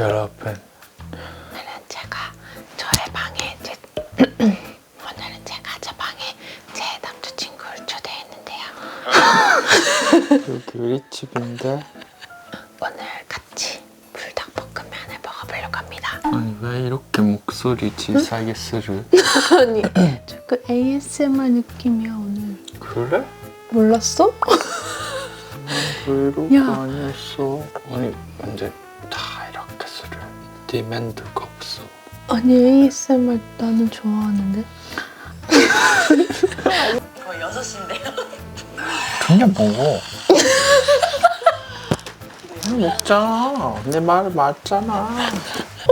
여러분 오늘은 제가 저의 방에 제 오늘은 제가 저 방에 제 남자친구를 초대했는데요. 여기 우리 집인데 오늘 같이 불닭볶음면을 먹어보려고 합니다. 아니 왜 이렇게 목소리 지사게 쓰르? 아니 자꾸 ASMR 느낌이야 오늘. 그래? 몰랐어? 브이로그 야. 아니었어 아니 근데 다 디맨드가 없어? 아니 ASMR 나는 좋아하는데. 거의 6시인데요. 그냥 먹어. 그냥 먹잖아 내 말을 맞잖아.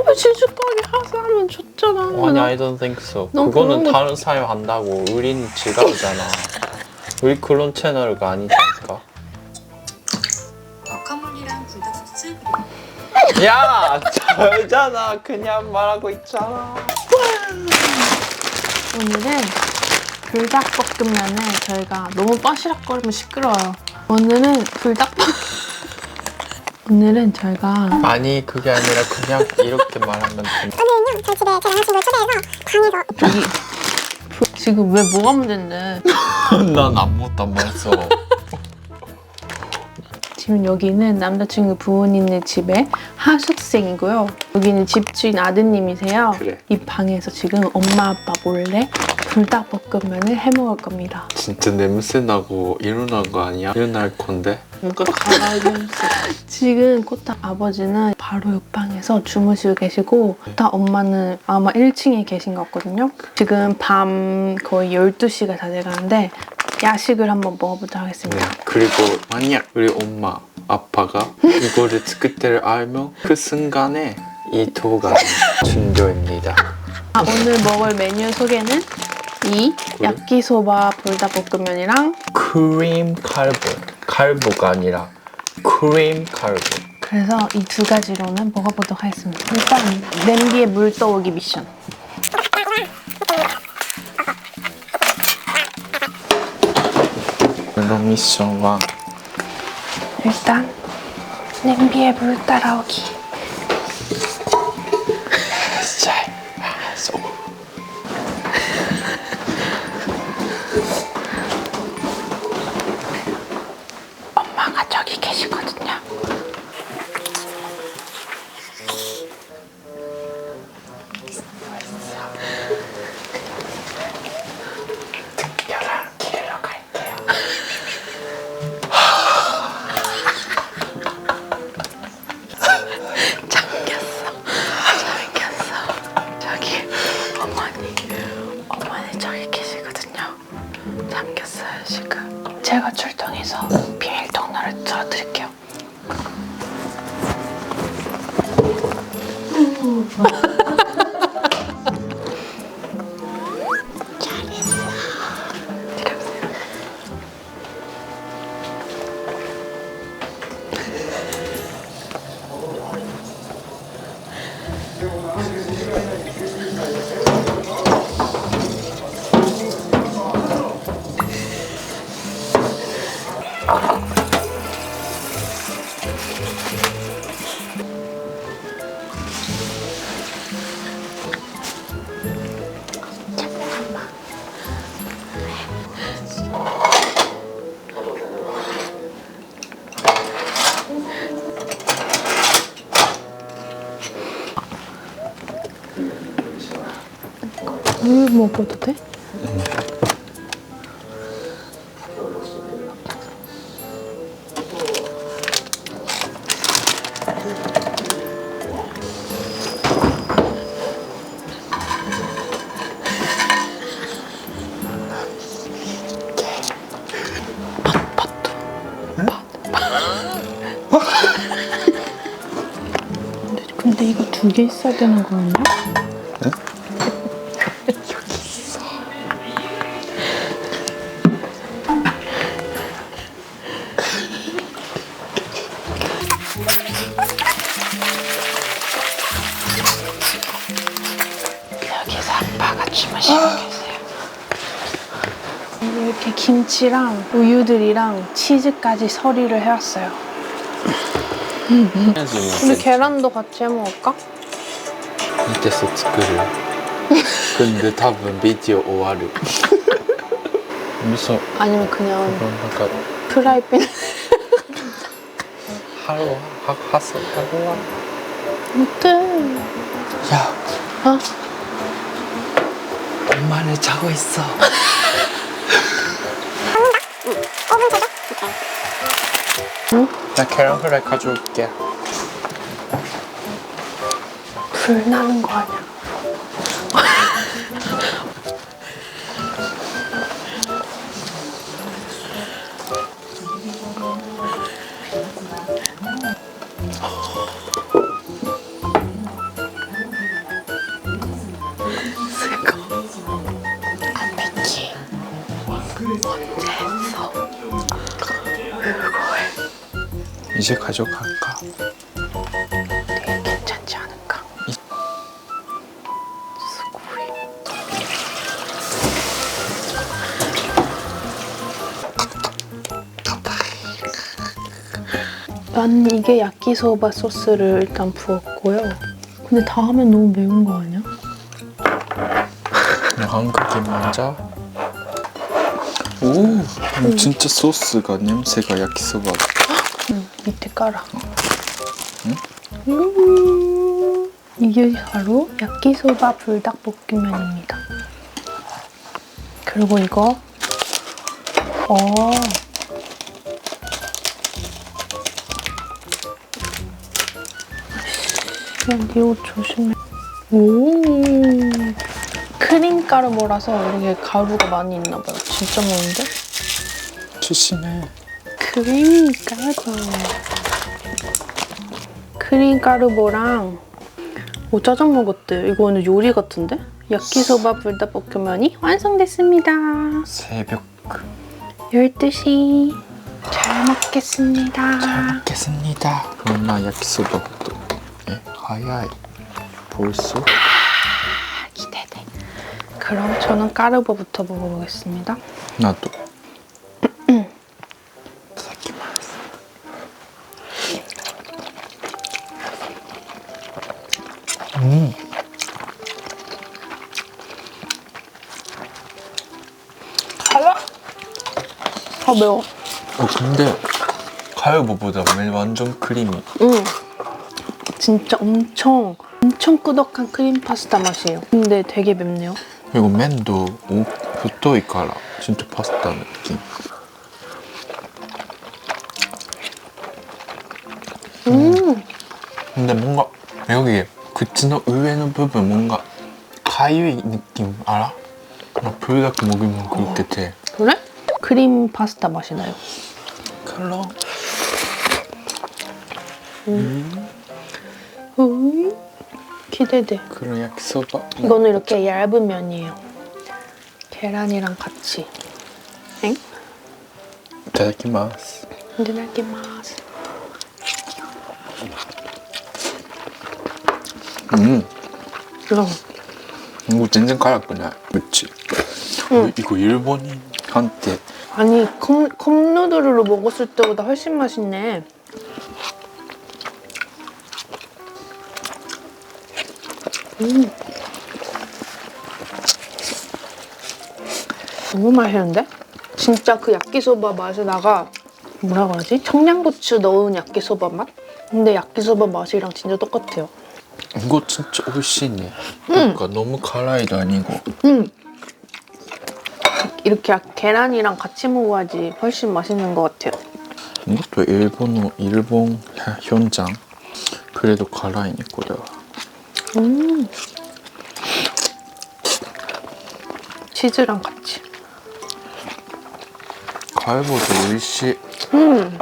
왜 지주가게 하사하면 좋잖아. 아니 I don't think so. 넌 그거는 그런 거- 다른 사람 한다고. 우린 지가오잖아. 우리 그런 채널가 아니니까 야 저잖아 그냥 말하고 있잖아 오늘은 불닭볶음면을 저희가 너무 빠시락거리면 시끄러워요. 오늘은 불닭 오늘은 저희가 아니 그게 아니라 그냥 이렇게 말하면 돼 오늘은요 저희 집에 제 남자친구를 초대해서 방에서 여기 지금 왜 뭐가 문제인데? 난 아무것도 안 말했어 지금 여기는 남자친구 부모님네 집에 하숙생이고요. 여기는 집주인 아드님이세요. 그래. 이 방에서 지금 엄마 아빠 몰래 불닭볶음면을 해 먹을 겁니다. 진짜 냄새 나고 일어난 거 아니야? 일어날 건데 뭔가. 지금 코타 아버지는 바로 옆방에서 주무시고 계시고 코타 엄마는 아마 1층에 계신 것 같거든요. 지금 밤 거의 12시가 다 돼가는데 야식을 한번 먹어보자 네. 하겠습니다. 그리고 만약 우리 엄마 아빠가 이거를 찍을 때를 알면 그 순간에 이 도가 준조입니다 아, 오늘 먹을 메뉴 소개는 이 그래? 야끼소바 불닭볶음면이랑 크림 칼보 칼보가 아니라 크림 칼보 그래서 이 두 가지로는 먹어보도록 하겠습니다. 일단 냄비에 물 떠오기 미션. 미션과 일단 냄비에 물 따라오기. 엄마가 저기 계시거든요. 제가 출동해서 물 먹어도 돼? 근데, 근데 이거 두 개 있어야 되는 거 아니야? 아빠가 주무시고 계세요. 이렇게 김치랑 우유들이랑 치즈까지 서리를 해왔어요. 우리 계란도 같이 해 먹을까? 밑에서 作る 근데 多分 비디오 終わる 무서 아니면 그냥 뭔가 프라이팬 하루 하 하서 하루와 못해. 야 어? 엄마는 자고 있어 5분 정도? 나 계란 후라이 가져올게 불 나는 거 아니야? 이제 가져갈까? 되게 괜찮지 않을까? 스고이. 난 이게 야끼소바 소스를 일단 부었고요. 근데 다 하면 너무 매운 거 아니야? 한국인 먼저 오 진짜 소스가 냄새가 야키소바 응, 밑에 깔아. 음, 이게 바로 야끼소바 불닭볶음면입니다. 그리고 이거, 어. 야, 니옷 조심해. 오. 크림 가루모라서 이렇게 가루가 많이 있나 봐요. 진짜 많은데? 조심해 크림 가루 크림 가루보랑 오 짜장 먹었대. 이거는 요리 같은데? 야끼소바 불닭볶음면이 완성됐습니다. 새벽 12시. 잘 먹겠습니다. 잘 먹겠습니다. 엄마 야키소바부터 에? 하야이 벌써? 아, 기대돼. 그럼 저는 까르보부터 먹어보겠습니다. 나도 아 매워. 어, 근데 가위보보다 완전 크리미. 응. 진짜 엄청 엄청 꾸덕한 크림 파스타 맛이에요. 근데 되게 맵네요. 그리고 면도 오, 부토이카라 진짜 파스타 느낌. 음. 근데 뭔가 여기 그치노 의외의 부분 뭔가 가위 느낌 알아? 막 불닭 먹이면 그렇게 돼. 크림 파스타 맛이 나요. 컬러. 음. 음. 기대돼. 그런 약소바. 이거는 이렇게 얇은 면이에요. 계란이랑 같이. 엥? 이타다키마스. 이타다키마스. 음. 이거 전쟁 가라 그냥. 그렇지. 응. 이거 일본인한테 아니 컵, 컵누들로 먹었을 때보다 훨씬 맛있네 음. 너무 맛있는데? 진짜 그 야끼소바 맛에다가 뭐라 그러지? 청양고추 넣은 야끼소바 맛? 근데 야끼소바 맛이랑 진짜 똑같아요 이거 진짜 훨씬 음. 그러니까 너무 가라이도 아니고 음. 이렇게 계란이랑 같이 먹어야지 훨씬 맛있는 것 같아요. 이것도 일본어, 일본 현장. 그래도 가라이니까. 음. 치즈랑 같이. 갈보도 일시. 음.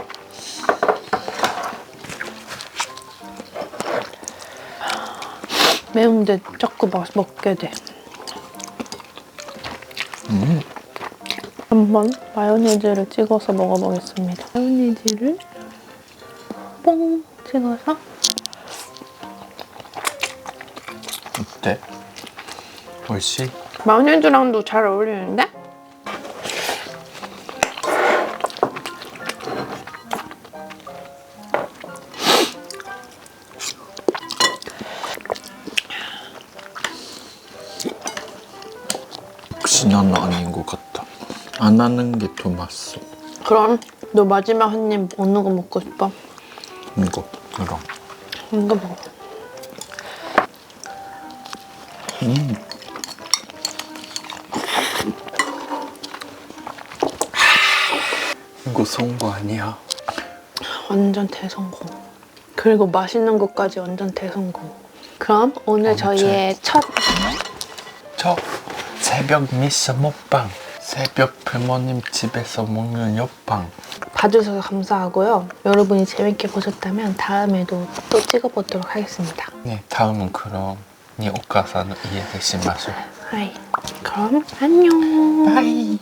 매운데 자꾸 맛 먹게 돼. 한번 마요네즈를 찍어서 먹어보겠습니다. 마요네즈를 뽕 찍어서 어때? 옳지? 마요네즈랑도 잘 어울리는데? 진한 아닌 것 같아. 안 하는 게 더 맛있어. 그럼 너 마지막 한 입 어느 거 먹고 싶어? 이거, 이거. 이거 먹어. 이거 성공 아니야? 완전 대성공. 그리고 맛있는 것까지 완전 대성공. 그럼 오늘 엄청. 저희의 첫저 새벽 미스 먹방. 새벽 부모님 집에서 먹는 옆방. 봐주셔서 감사하고요. 여러분이 재밌게 보셨다면 다음에도 또 찍어보도록 하겠습니다. 네, 다음은 그럼 니 오카사는 이해되시마쇼. 하이. 그럼 안녕. 바이.